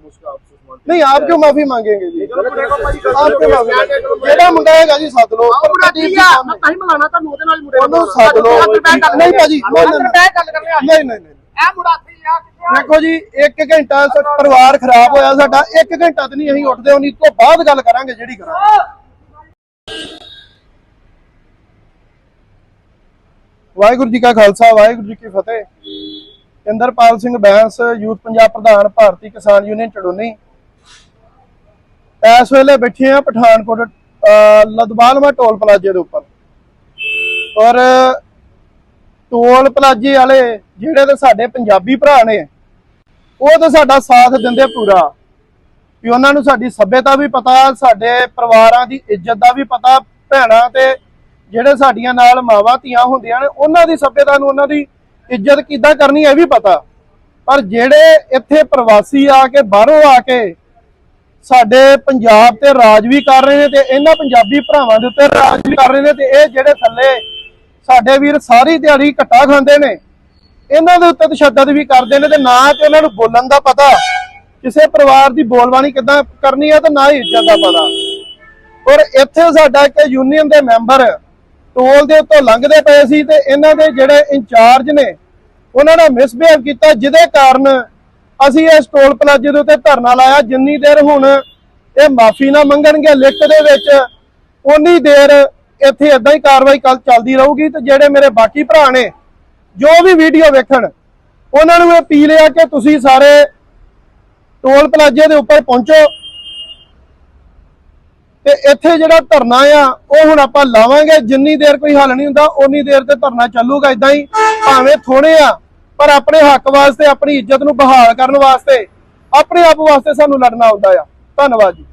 उसका आपसे मांगते नहीं आप क्यों माफी मांगेंगे जी चलो मुंडे को भाजी कर आप क्यों माफी मांगेंगे ਜਿਹੜਾ ਮੁੰਡਾ ਹੈਗਾ ਜੀ ਸੱਦ ਲਓ ਆਹ ਮੁੰਡਾ ਪ੍ਰਦੀਪ ਕੀ ਜੀ ਆ ਸਾਹਮਣੇ। ਤਾਂ ਹੀ ਮਿਲਾਣਾ ਤੁਹਾਨੂੰ ਉਹਦੇ ਨਾਲ ਹੀ ਮੁੰਡੇ ਉਹਨੂੰ ਸੱਦ ਲਓ ਨਹੀਂ ਭਾਜੀ ਨਹੀਂ ਅੰਦਰ ਨਹੀਂ ਬਹਿ ਗੱਲ ਕਰਨੇ ਆ ਨਹੀਂ ਨਹੀਂ ਨਹੀਂ ਇਹ ਮੁੰਡਾ ਇੱਥੇ ਹੀ ਆ ਕਿੱਥੇ ਆ ਦੇਖੋ ਜੀ 1 ਘੰਟਾ ਸ- ਪਰਿਵਾਰ ਖਰਾਬ ਹੋਇਆ ਸਾਡਾ 1 ਘੰਟਾ ਤੇ ਨਹੀਂ ਅਸੀਂ ਉੱਠਦੇ ਉਨੀ ਤੋਂ ਬਾਅਦ ਗੱਲ ਕਰਾਂਗੇ ਜਿਹੜੀ ਕਰਾਂਗੇ ਵਾਹਿਗੁਰੂ ਜੀ ਕਾ ਖਾਲਸਾ ਵਾਹਿਗੁਰੂ ਜੀ ਕੀ ਫਤਿਹ ਇੰਦਰਪਾਲ ਸਿੰਘ ਬੈਂਸ ਯੂਥ ਪੰਜਾਬ ਪ੍ਰਧਾਨ ਭਾਰਤੀ ਕਿਸਾਨ ਯੂਨੀਅਨ ਚੜੋਨੀ। ਇਸ ਵੇਲੇ ਬੈਠੇ ਆ ਪਠਾਨਕੋਟ ਅਹ, ਟੋਲ ਪਲਾਜ਼ੇ ਦੇ ਉੱਪਰ। ਔਰ ਟੋਲ ਪਲਾਜ਼ੇ ਵਾਲੇ ਜਿਹੜੇ ਤੇ ਸਾਡੇ ਪੰਜਾਬੀ ਭਰਾ ਨੇ ਉਹ ਤਾਂ ਸਾਡਾ ਸਾਥ ਦਿੰਦੇ ਪੂਰਾ। ਵੀ ਉਹਨਾਂ ਨੂੰ ਸਾਡੀ ਸੱਭਿਅਤਾ ਵੀ ਪਤਾ ਸਾਡੇ ਪਰਿਵਾਰਾਂ ਦੀ ਇੱਜ਼ਤ ਦਾ ਵੀ ਪਤਾ ਭੈਣਾਂ ਤੇ ਜਿਹੜੇ ਸਾਡੀਆਂ ਨਾਲ ਮਾਵਾਂ ਧੀਆਂ ਹੁੰਦੀਆਂ ਨੇ ਉਹਨਾਂ ਦੀ ਸੱਭਿਅਤਾ ਨੂੰ ਉਹਨਾਂ ਦੀ ਇੱਜ਼ਤ ਕਿੱਦਾਂ ਕਰਨੀ ਇਹ ਵੀ ਪਤਾ। ਪਰ ਜਿਹੜੇ ਇੱਥੇ ਪ੍ਰਵਾਸੀ ਆ ਕੇ ਬਾਹਰੋਂ ਆ ਕੇ ਸਾਡੇ ਪੰਜਾਬ ਤੇ ਰਾਜ ਵੀ ਕਰ ਰਹੇ ਨੇ ਤੇ ਇਹਨਾਂ ਪੰਜਾਬੀ ਭਰਾਵਾਂ ਦੇ ਉੱਤੇ ਰਾਜ ਵੀ ਕਰ ਰਹੇ ਨੇ ਤੇ ਇਹ ਜਿਹੜੇ ਥੱਲੇ ਸਾਡੇ ਵੀਰ ਸਾਰੀ ਦਿਹਾੜੀ ਘੱਟਾ ਖਾਂਦੇ ਨੇ, ਇਹਨਾਂ ਦੇ ਉੱਤੇ ਤਸ਼ੱਦਦ ਵੀ ਕਰਦੇ ਨੇ ਤੇ ਨਾ ਤੇ ਇਹਨਾਂ ਨੂੰ ਬੋਲਣ ਦਾ ਪਤਾ। ਕਿਸੇ ਪਰਿਵਾਰ ਦੀ ਬੋਲਬਾਣੀ ਕਿੱਦਾਂ ਕਰਨੀ ਹੈ ਤੇ ਨਾ ਹੀ ਇੱਜ਼ਤ ਦਾ ਪਤਾ। ਔਰ ਇੱਥੇ ਸਾਡਾ ਇੱਕ ਯੂਨੀਅਨ ਦੇ ਮੈਂਬਰ ਟੋਲ ਦੇ ਉੱਤੋਂ ਲੰਘਦੇ ਪਏ ਸੀ ਤੇ ਇਹਨਾਂ ਦੇ ਜਿਹੜੇ ਇੰਚਾਰਜ ਨੇ ਉਹਨਾਂ ਨੇ ਮਿਸਬਿਹੇਵ ਕੀਤਾ, ਜਿਹਦੇ ਕਾਰਨ ਅਸੀਂ ਇਸ ਟੋਲ ਪਲਾਜ਼ੇ ਦੇ ਉੱਤੇ ਧਰਨਾ ਲਾਇਆ। ਜਿੰਨੀ ਦੇਰ ਹੁਣ ਇਹ ਮਾਫੀ ਨਾ ਮੰਗਣਗੇ ਲਿਖਤ ਦੇ ਵਿੱਚ ਉਨੀ ਦੇਰ ਇੱਥੇ ਇਦਾਂ ਹੀ ਕਾਰਵਾਈ ਕੱਲ ਚੱਲਦੀ ਰਹੂਗੀ ਤੇ ਜਿਹੜੇ ਮੇਰੇ ਬਾਕੀ ਭਰਾ ਨੇ, ਜੋ ਵੀ ਵੀਡੀਓ ਵੇਖਣ, ਉਹਨਾਂ ਨੂੰ ਇਹ ਅਪੀਲ ਆ ਕਿ ਤੁਸੀਂ ਸਾਰੇ ਟੋਲ ਪਲਾਜ਼ੇ ਦੇ ਉੱਪਰ ਪਹੁੰਚੋ। ਤੇ ਇੱਥੇ ਜਿਹੜਾ ਧਰਨਾ ਆ, ਉਹ ਹੁਣ ਆਪਾਂ ਲਾਵਾਂਗੇ। ਜਿੰਨੀ ਦੇਰ ਕੋਈ ਹੱਲ ਨਹੀਂ ਹੁੰਦਾ ਉਨੀ ਦੇਰ ਤੇ ਧਰਨਾ ਚੱਲੂਗਾ। ਇਦਾਂ ਹੀ ਭਾਵੇਂ ਥੋੜੇ ਆ ਪਰ ਆਪਣੇ ਹੱਕ ਵਾਸਤੇ, ਆਪਣੀ ਇੱਜ਼ਤ ਨੂੰ ਬਹਾਲ ਕਰਨ ਵਾਸਤੇ, ਆਪਣੇ ਆਪ ਵਾਸਤੇ ਸਾਨੂੰ ਲੜਨਾ ਹੁੰਦਾ ਆ। ਧੰਨਵਾਦ ਜੀ।